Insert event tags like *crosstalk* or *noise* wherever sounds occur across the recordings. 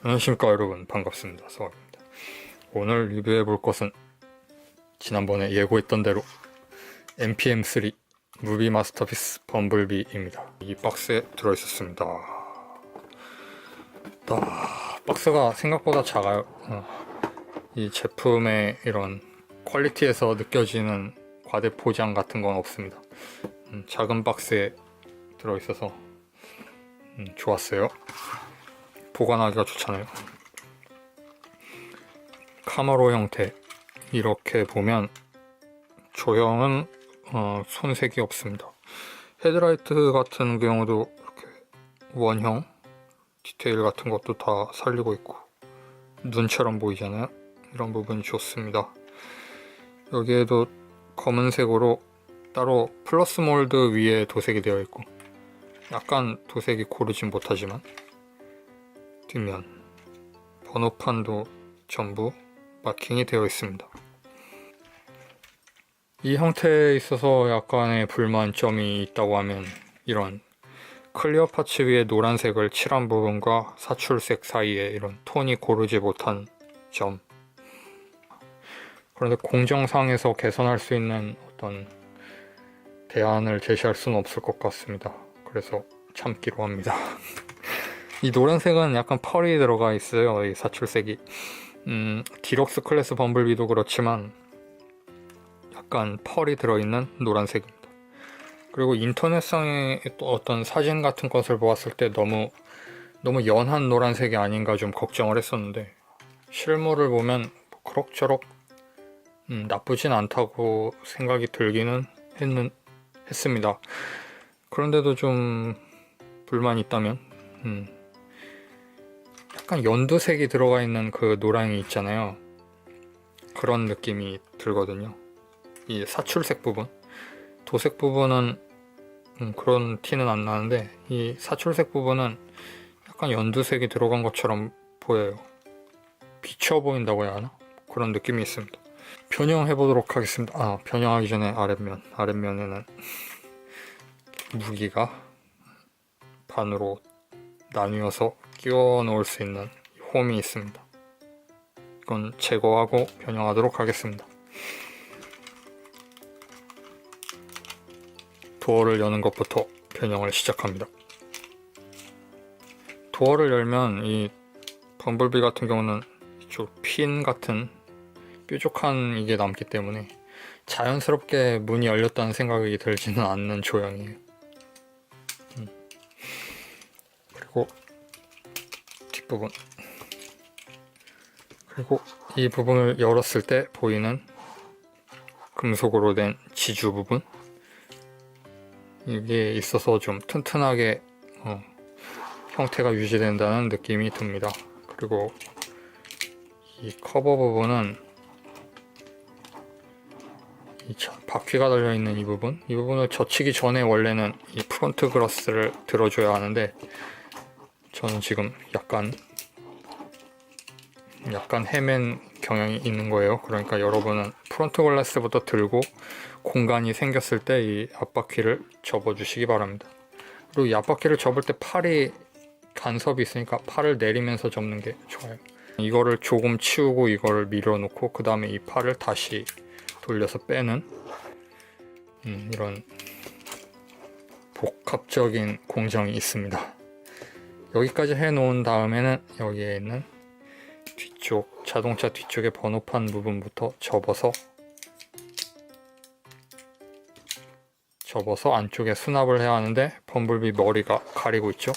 안녕하십니까 여러분. 반갑습니다. 서원입니다. 오늘 리뷰해 볼 것은 지난번에 예고했던 대로 NPM3 무비 마스터피스 범블비입니다. 이 박스에 들어있었습니다. 아, 박스가 생각보다 작아요. 어, 이 제품의 이런 퀄리티에서 느껴지는 과대 포장 같은 건 없습니다. 음, 작은 박스에 들어있어서 음, 좋았어요 보관하기가 좋잖아요. 카마로 형태 이렇게 보면 조형은 어, 손색이 없습니다. 헤드라이트 같은 경우도 이렇게 원형 디테일 같은 것도 다 살리고 있고 눈처럼 보이잖아요. 이런 부분이 좋습니다. 여기에도 검은색으로 따로 플러스 몰드 위에 도색이 되어 있고 약간 도색이 고르진 못하지만 뒷면 번호판도 전부 마킹이 되어 있습니다. 이 형태에 있어서 약간의 불만점이 있다고 하면 이런 클리어 파츠 위에 노란색을 칠한 부분과 사출색 사이에 이런 톤이 고르지 못한 점. 그런데 공정상에서 개선할 수 있는 어떤 대안을 제시할 수는 없을 것 같습니다. 그래서 참기로 합니다. *laughs* 이 노란색은 약간 펄이 들어가 있어요. 이 사출색이. 음, 디럭스 클래스 범블비도 그렇지만 약간 펄이 들어있는 노란색입니다. 그리고 인터넷상에 또 어떤 사진 같은 것을 보았을 때 너무 너무 연한 노란색이 아닌가 좀 걱정을 했었는데 실물을 보면 그럭저럭 음, 나쁘진 않다고 생각이 들기는 했는, 했습니다. 그런데도 좀 불만이 있다면 음, 약간 연두색이 들어가 있는 그 노랑이 있잖아요. 그런 느낌이 들거든요. 이 사출색 부분. 도색 부분은 음, 그런 티는 안 나는데 이 사출색 부분은 약간 연두색이 들어간 것처럼 보여요. 비쳐 보인다고 해야 하나? 그런 느낌이 있습니다. 변형해 보도록 하겠습니다. 아, 변형하기 전에 아랫면, 아랫면에는 *laughs* 무기가 반으로 나뉘어서 끼워 놓을 수 있는 홈이 있습니다. 이건 제거하고 변형하도록 하겠습니다. 도어를 여는 것부터 변형을 시작합니다. 도어를 열면 이 범블비 같은 경우는 핀 같은 뾰족한 이게 남기 때문에 자연스럽게 문이 열렸다는 생각이 들지는 않는 조형이에요. 음. 그리고 뒷 부분. 그리고 이 부분을 열었을 때 보이는 금속으로 된 지주 부분. 이게 있어서 좀 튼튼하게 어, 형태가 유지된다는 느낌이 듭니다. 그리고 이 커버 부분은 이 차- 바퀴가 달려 있는 이 부분, 이 부분을 젖히기 전에 원래는 이 프론트 그라스를 들어줘야 하는데 저는 지금 약간 약간 헤맨 경향이 있는 거예요. 그러니까 여러분은 프론트 글라스부터 들고 공간이 생겼을 때 이 앞바퀴를 접어주시기 바랍니다. 그리고 이 앞바퀴를 접을 때 팔이 간섭이 있으니까 팔을 내리면서 접는 게 좋아요. 이거를 조금 치우고 이거를 밀어놓고 그 다음에 이 팔을 다시 돌려서 빼는 음, 이런 복합적인 공정이 있습니다. 여기까지 해 놓은 다음에는 여기에 있는 뒤쪽 자동차 뒤쪽의 번호판 부분부터 접어서 접어서 안쪽에 수납을 해야 하는데 범블비 머리가 가리고 있죠.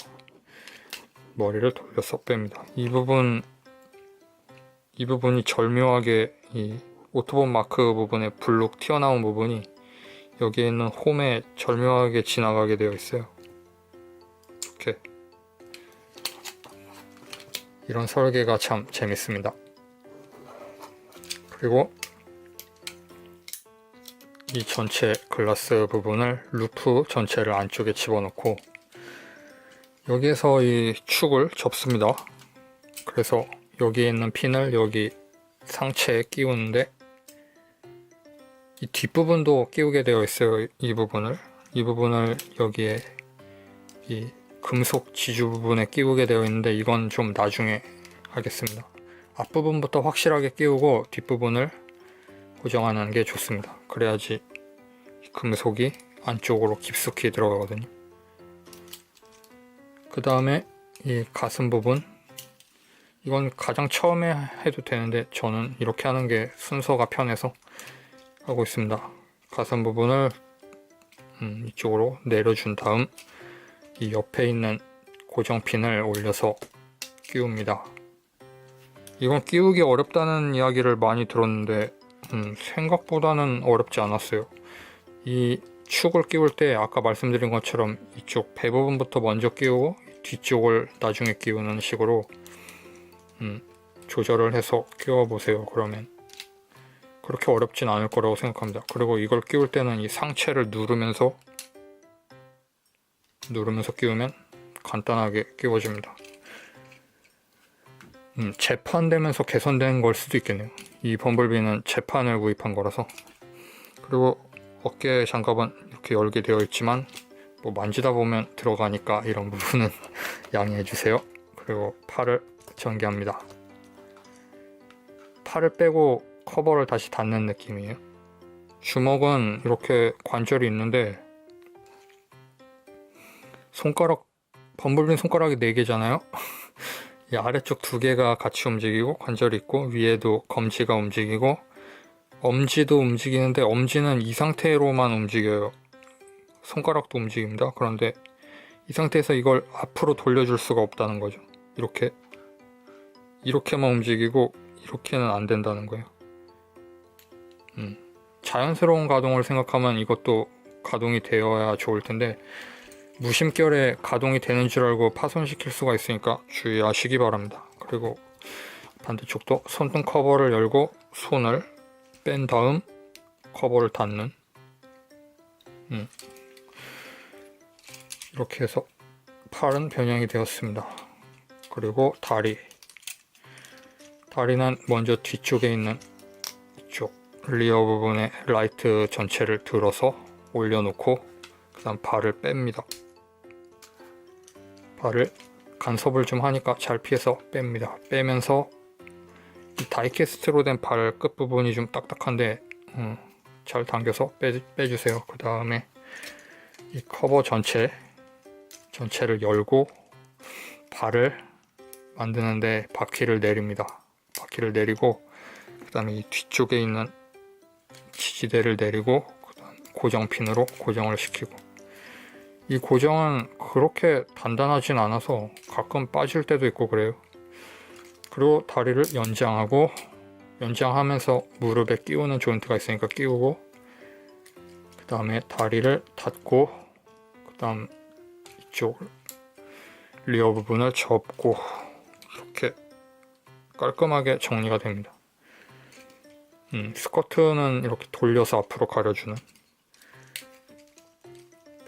머리를 돌려서 뺍니다. 이 부분 이 부분이 절묘하게 이 오토본 마크 부분에 블록 튀어나온 부분이 여기에 있는 홈에 절묘하게 지나가게 되어 있어요. 이렇게 이런 설계가 참 재밌습니다. 그리고 이 전체 글라스 부분을 루프 전체를 안쪽에 집어넣고 여기에서 이 축을 접습니다. 그래서 여기에 있는 핀을 여기 상체에 끼우는데 이 뒷부분도 끼우게 되어 있어요. 이 부분을 이 부분을 여기에 이 금속 지주 부분에 끼우게 되어 있는데 이건 좀 나중에 하겠습니다. 앞부분부터 확실하게 끼우고 뒷부분을 고정하는 게 좋습니다. 그래야지 이 금속이 안쪽으로 깊숙이 들어가거든요. 그 다음에 이 가슴 부분 이건 가장 처음에 해도 되는데 저는 이렇게 하는 게 순서가 편해서 하고 있습니다. 가슴 부분을 음, 이쪽으로 내려준 다음 이 옆에 있는 고정핀을 올려서 끼웁니다. 이건 끼우기 어렵다는 이야기를 많이 들었는데 음, 생각보다는 어렵지 않았어요. 이 축을 끼울 때 아까 말씀드린 것처럼 이쪽 배 부분부터 먼저 끼우고 뒤쪽을 나중에 끼우는 식으로 음, 조절을 해서 끼워 보세요. 그러면 그렇게 어렵진 않을 거라고 생각합니다. 그리고 이걸 끼울 때는 이 상체를 누르면서 누르면서 끼우면 간단하게 끼워집니다. 음, 재판되면서 개선된 걸 수도 있겠네요. 이 범블비는 재판을 구입한 거라서. 그리고 어깨 장갑은 이렇게 열게 되어 있지만 뭐 만지다 보면 들어가니까 이런 부분은 *laughs* 양해해 주세요. 그리고 팔을 전개합니다. 팔을 빼고 커버를 다시 닫는 느낌이에요. 주먹은 이렇게 관절이 있는데 손가락 범블비 손가락이 4개잖아요. *laughs* 이 아래쪽 두 개가 같이 움직이고 관절이 있고 위에도 검지가 움직이고 엄지도 움직이는데 엄지는 이 상태로만 움직여요. 손가락도 움직입니다. 그런데 이 상태에서 이걸 앞으로 돌려줄 수가 없다는 거죠. 이렇게 이렇게만 움직이고 이렇게는 안 된다는 거예요. 음, 자연스러운 가동을 생각하면 이것도 가동이 되어야 좋을 텐데 무심결에 가동이 되는 줄 알고 파손시킬 수가 있으니까 주의하시기 바랍니다. 그리고 반대쪽도 손등 커버를 열고 손을 뺀 다음 커버를 닫는 음. 이렇게 해서 팔은 변형이 되었습니다. 그리고 다리 다리는 먼저 뒤쪽에 있는 이쪽 리어 부분에 라이트 전체를 들어서 올려놓고 그 다음 발을 뺍니다. 발을 간섭을 좀 하니까 잘 피해서 뺍니다. 빼면서 이 다이캐스트로 된 발 끝부분이 좀 딱딱한데 음, 잘 당겨서 빼, 빼주세요. 그 다음에 이 커버 전체 전체를 열고 발을 만드는데 바퀴를 내립니다. 바퀴를 내리고 그 다음에 이 뒤쪽에 있는 지지대를 내리고 그다음 고정핀으로 고정을 시키고 이 고정은 그렇게 단단하진 않아서 가끔 빠질 때도 있고 그래요. 그리고 다리를 연장하고 연장하면서 무릎에 끼우는 조인트가 있으니까 끼우고 그 다음에 다리를 닫고 그 다음 이쪽 리어 부분을 접고 이렇게 깔끔하게 정리가 됩니다. 음, 스커트는 이렇게 돌려서 앞으로 가려주는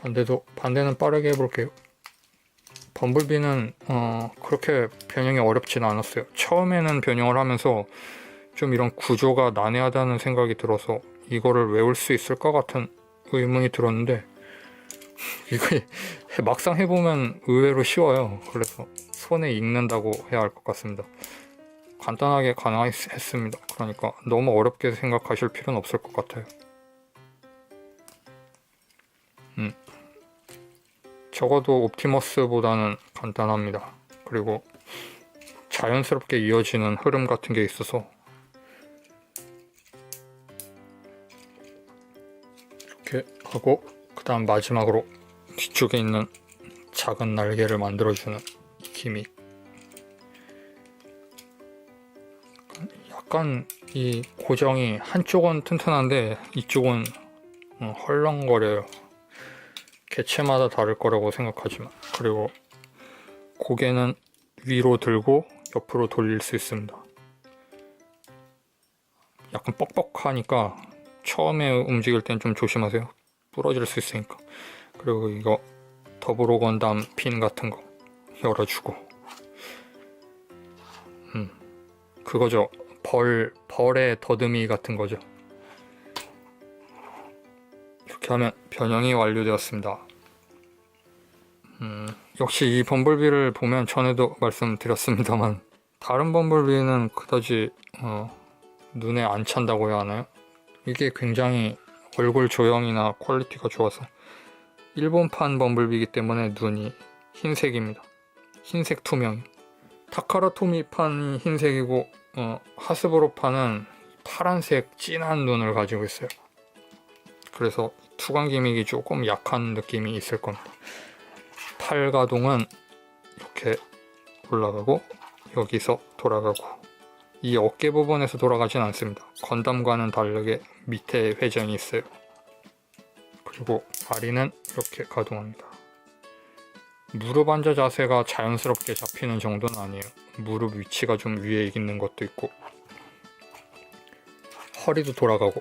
반대도 반대는 빠르게 해볼게요. 범블비는 어, 그렇게 변형이 어렵진 않았어요. 처음에는 변형을 하면서 좀 이런 구조가 난해하다는 생각이 들어서 이거를 외울 수 있을 것 같은 의문이 들었는데 이거 *laughs* 막상 해보면 의외로 쉬워요. 그래서 손에 익는다고 해야 할 것 같습니다. 간단하게 가능했습니다. 그러니까 너무 어렵게 생각하실 필요는 없을 것 같아요. 적어도 옵티머스보다는 간단합니다. 그리고 자연스럽게 이어지는 흐름 같은 게 있어서 이렇게 하고 그 다음 마지막으로 뒤쪽에 있는 작은 날개를 만들어주는 이 기믹 약간 이 고정이 한쪽은 튼튼한데 이쪽은 어, 헐렁거려요. 개체마다 다를 거라고 생각하지만 그리고 고개는 위로 들고 옆으로 돌릴 수 있습니다. 약간 뻑뻑하니까 처음에 움직일 땐 좀 조심하세요. 부러질 수 있으니까. 그리고 이거 더블 건담 핀 같은 거 열어주고 음 그거죠. 벌, 벌의 더듬이 같은 거죠. 하면 변형 이 완료되었습니다. 음, 역시 이 범블비를 보면 전에도 말씀드렸습니다만 다른 범블비는 그다지 어, 눈에 안 찬다고 해야 하나요? 이게 굉장히 얼굴 조형이나 퀄리티가 좋아서 일본판 범블비이기 때문에 눈이 흰색입니다. 흰색 투명. 타카라토미판이 흰색이고 어, 하스브로판은 파란색 진한 눈을 가지고 있어요. 그래서 투광 기믹이 조금 약한 느낌이 있을 겁니다. 팔 가동은 이렇게 올라가고 여기서 돌아가고 이 어깨 부분에서 돌아가진 않습니다. 건담과는 다르게 밑에 회전이 있어요. 그리고 다리는 이렇게 가동합니다. 무릎 앉아 자세가 자연스럽게 잡히는 정도는 아니에요. 무릎 위치가 좀 위에 있는 것도 있고 허리도 돌아가고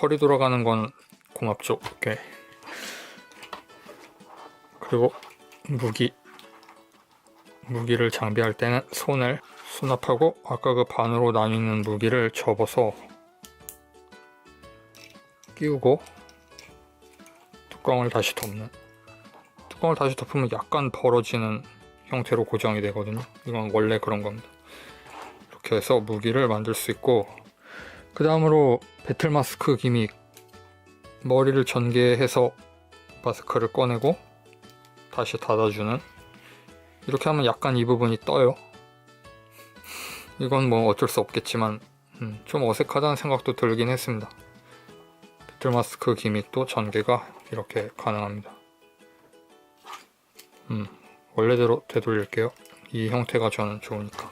허리 돌아가는 건 고맙죠. 이렇게 그리고 무기. 무기를 장비할 때는 손을 수납하고 아까 그 반으로 나뉘는 무기를 접어서 끼우고 뚜껑을 다시 덮는. 뚜껑을 다시 덮으면 약간 벌어지는 형태로 고정이 되거든요. 이건 원래 그런 겁니다. 이렇게 해서 무기를 만들 수 있고 그 다음으로 배틀 마스크 기믹 머리를 전개해서 마스크를 꺼내고 다시 닫아주는. 이렇게 하면 약간 이 부분이 떠요. 이건 뭐 어쩔 수 없겠지만 음, 좀 어색하다는 생각도 들긴 했습니다. 배틀 마스크 기믹도 전개가 이렇게 가능합니다. 음, 원래대로 되돌릴게요. 이 형태가 저는 좋으니까.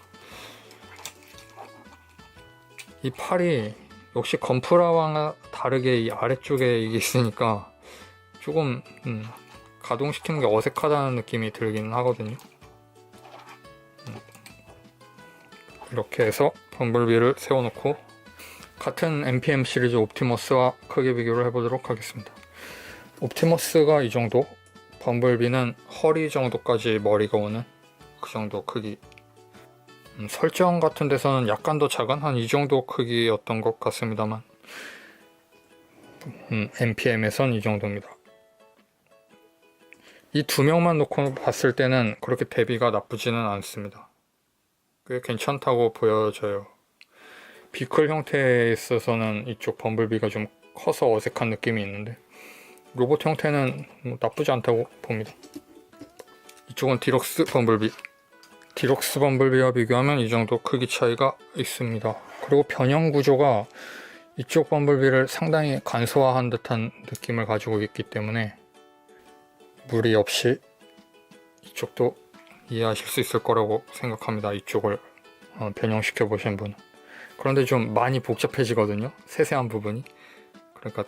이 팔이 역시 건프라와 다르게 이 아래쪽에 이게 있으니까 조금 음, 가동시키는 게 어색하다는 느낌이 들기는 하거든요. 음. 이렇게 해서 범블비를 세워놓고 같은 NPM 시리즈 옵티머스와 크게 비교를 해보도록 하겠습니다. 옵티머스가 이 정도, 범블비는 허리 정도까지 머리가 오는 그 정도 크기 음, 설정 같은 데서는 약간 더 작은 한 이 정도 크기였던 것 같습니다만 음, NPM에선 이 정도입니다. 이 두 명만 놓고 봤을 때는 그렇게 대비가 나쁘지는 않습니다. 꽤 괜찮다고 보여져요. 비클 형태에 있어서는 이쪽 범블비가 좀 커서 어색한 느낌이 있는데 로봇 형태는 뭐 나쁘지 않다고 봅니다. 이쪽은 디럭스 범블비 디럭스 범블비와 비교하면 이 정도 크기 차이가 있습니다. 그리고 변형 구조가 이쪽 범블비를 상당히 간소화한 듯한 느낌을 가지고 있기 때문에 무리 없이 이쪽도 이해하실 수 있을 거라고 생각합니다. 이쪽을 어, 변형시켜 보신 분은. 그런데 좀 많이 복잡해지거든요. 세세한 부분이. 그러니까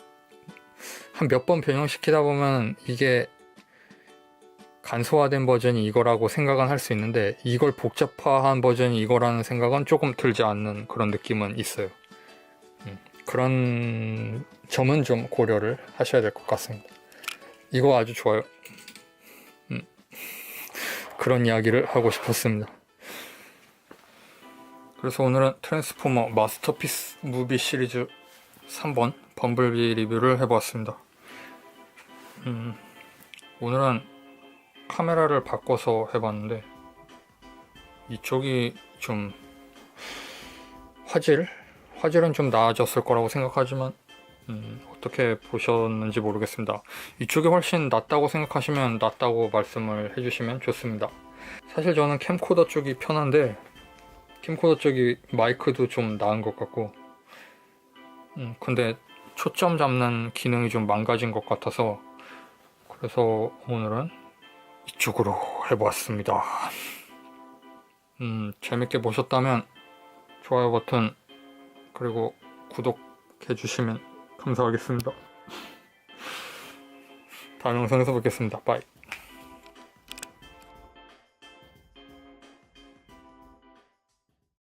한 몇 번 변형시키다 보면 이게 간소화된 버전이 이거라고 생각은 할 수 있는데 이걸 복잡화한 버전이 이거라는 생각은 조금 들지 않는 그런 느낌은 있어요. 음, 그런 점은 좀 고려를 하셔야 될 것 같습니다. 이거 아주 좋아요. 음, 그런 이야기를 하고 싶었습니다. 그래서 오늘은 트랜스포머 마스터피스 무비 시리즈 3번 범블비 리뷰를 해보았습니다. 음, 오늘은 카메라를 바꿔서 해봤는데 이쪽이 좀 화질? 화질은 좀 나아졌을 거라고 생각하지만 음, 어떻게 보셨는지 모르겠습니다. 이쪽이 훨씬 낫다고 생각하시면 낫다고 말씀을 해주시면 좋습니다. 사실 저는 캠코더 쪽이 편한데 캠코더 쪽이 마이크도 좀 나은 것 같고 음, 근데 초점 잡는 기능이 좀 망가진 것 같아서 그래서 오늘은 이쪽으로 해보았습니다. 음, 재밌게 보셨다면 좋아요 버튼 그리고 구독해 주시면 감사하겠습니다. 다음 영상에서 뵙겠습니다. 바이.